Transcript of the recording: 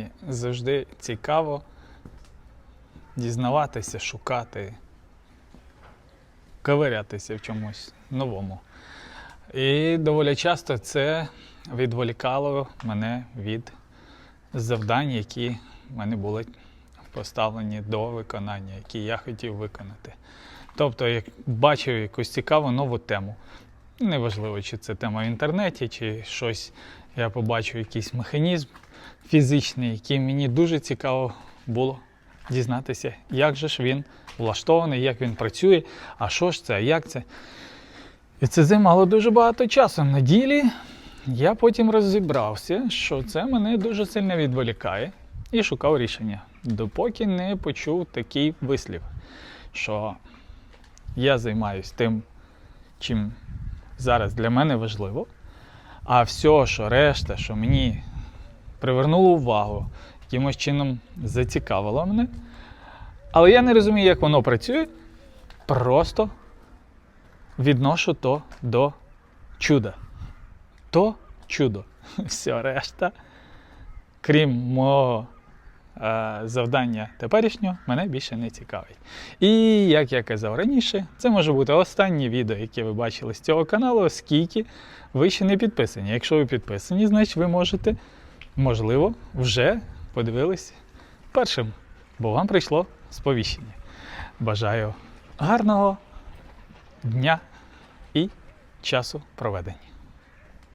Мені завжди цікаво дізнаватися, шукати, ковирятися в чомусь новому. І доволі часто це відволікало мене від завдань, які в мене були поставлені до виконання, які я хотів виконати. Тобто, як бачив якусь цікаву нову тему. Неважливо, чи це тема в інтернеті, чи щось я побачив якийсь механізм фізичний, який мені дуже цікаво було дізнатися, як же ж він влаштований, як він працює, а що ж це, як це. І це займало дуже багато часу. На ділі я потім розібрався, що це мене дуже сильно відволікає і шукав рішення, допоки не почув такий вислів, що я займаюся тим, чим зараз для мене важливо, а все, що решта, що мені привернуло увагу, якимось чином зацікавило мене. Але я не розумію, як воно працює. Просто відношу то до чуда. То чудо. Все решта, крім мого завдання теперішнього, мене більше не цікавить. І як я казав раніше, це може бути останнє відео, яке ви бачили з цього каналу, оскільки ви ще не підписані. Якщо ви підписані, значить ви можете, можливо, вже подивились першим, бо вам прийшло сповіщення. Бажаю гарного дня і часу проведення.